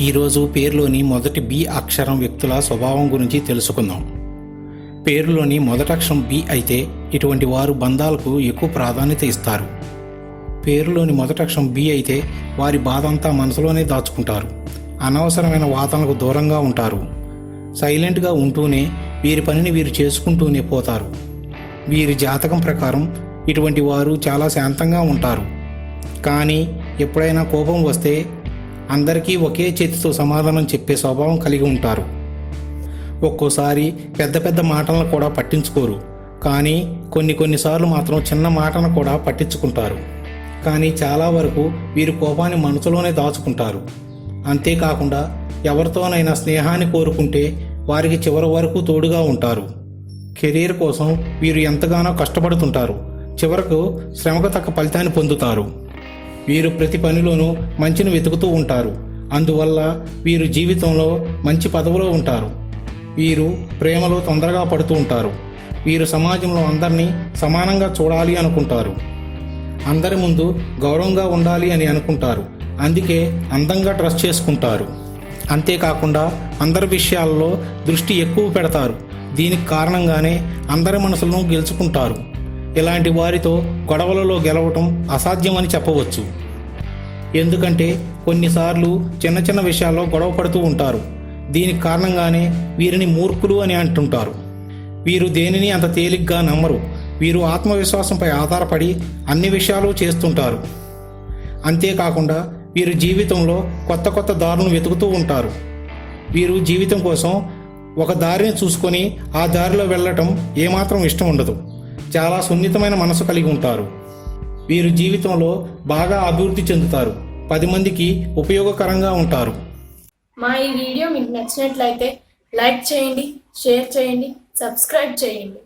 ఈరోజు పేరులోని మొదటి బి అక్షరం వ్యక్తుల స్వభావం గురించి తెలుసుకుందాం. పేరులోని మొదటి అక్షరం బి అయితే ఇటువంటి వారు బంధాలకు ఎక్కువ ప్రాధాన్యత ఇస్తారు. పేరులోని మొదటి అక్షరం బి అయితే వారి బాధ అంతా మనసులోనే దాచుకుంటారు. అనవసరమైన వాదనలకు దూరంగా ఉంటారు. సైలెంట్గా ఉంటూనే వీరి పనిని వీరు చేసుకుంటూనే పోతారు. వీరి జాతకం ప్రకారం ఇటువంటి వారు చాలా శాంతంగా ఉంటారు. కానీ ఎప్పుడైనా కోపం వస్తే అందరికీ ఒకే చేతితో సమాధానం చెప్పే స్వభావం కలిగి ఉంటారు. ఒక్కోసారి పెద్ద పెద్ద మాటలను కూడా పట్టించుకోరు. కానీ కొన్ని కొన్నిసార్లు మాత్రం చిన్న మాటను కూడా పట్టించుకుంటారు. కానీ చాలా వరకు వీరు కోపాన్ని మనసులోనే దాచుకుంటారు. అంతేకాకుండా ఎవరితోనైనా స్నేహాన్ని కోరుకుంటే వారికి చివరి వరకు తోడుగా ఉంటారు. కెరీర్ కోసం వీరు ఎంతగానో కష్టపడుతుంటారు. చివరకు శ్రమకు తగ్గ ఫలితాన్ని పొందుతారు. వీరు ప్రతి పనిలోనూ మంచిని వెతుకుతూ ఉంటారు. అందువల్ల వీరు జీవితంలో మంచి పదవిలో ఉంటారు. వీరు ప్రేమలో తొందరగా పడుతూ ఉంటారు. వీరు సమాజంలో అందరినీ సమానంగా చూడాలి అనుకుంటారు. అందరి ముందు గౌరవంగా ఉండాలి అని అనుకుంటారు. అందుకే అందంగా డ్రెస్ చేసుకుంటారు. అంతేకాకుండా అందరి విషయాల్లో దృష్టి ఎక్కువ పెడతారు. దీనికి కారణంగానే అందరి మనసులను గెలుచుకుంటారు. ఇలాంటి వారితో గొడవలలో గెలవటం అసాధ్యమని చెప్పవచ్చు. ఎందుకంటే కొన్నిసార్లు చిన్న చిన్న విషయాల్లో గొడవ పడుతూ ఉంటారు. దీనికి కారణంగానే వీరిని మూర్ఖులు అని అంటుంటారు. వీరు దేనిని అంత తేలిగ్గా నమ్మరు. వీరు ఆత్మవిశ్వాసంపై ఆధారపడి అన్ని విషయాలు చేస్తుంటారు. అంతేకాకుండా వీరు జీవితంలో కొత్త కొత్త దారులను వెతుకుతూ ఉంటారు. వీరు జీవితం కోసం ఒక దారిని చూసుకొని ఆ దారిలో వెళ్ళటం ఏమాత్రం ఇష్టం ఉండదు. చాలా సున్నితమైన మనసు కలిగి ఉంటారు. వీరు జీవితంలో బాగా అభివృద్ధి చెందుతారు. పది మందికి ఉపయోగకరంగా ఉంటారు. మా ఈ వీడియో మీకు నచ్చినట్లయితే లైక్ చేయండి షేర్ చేయండి సబ్స్క్రైబ్ చేయండి.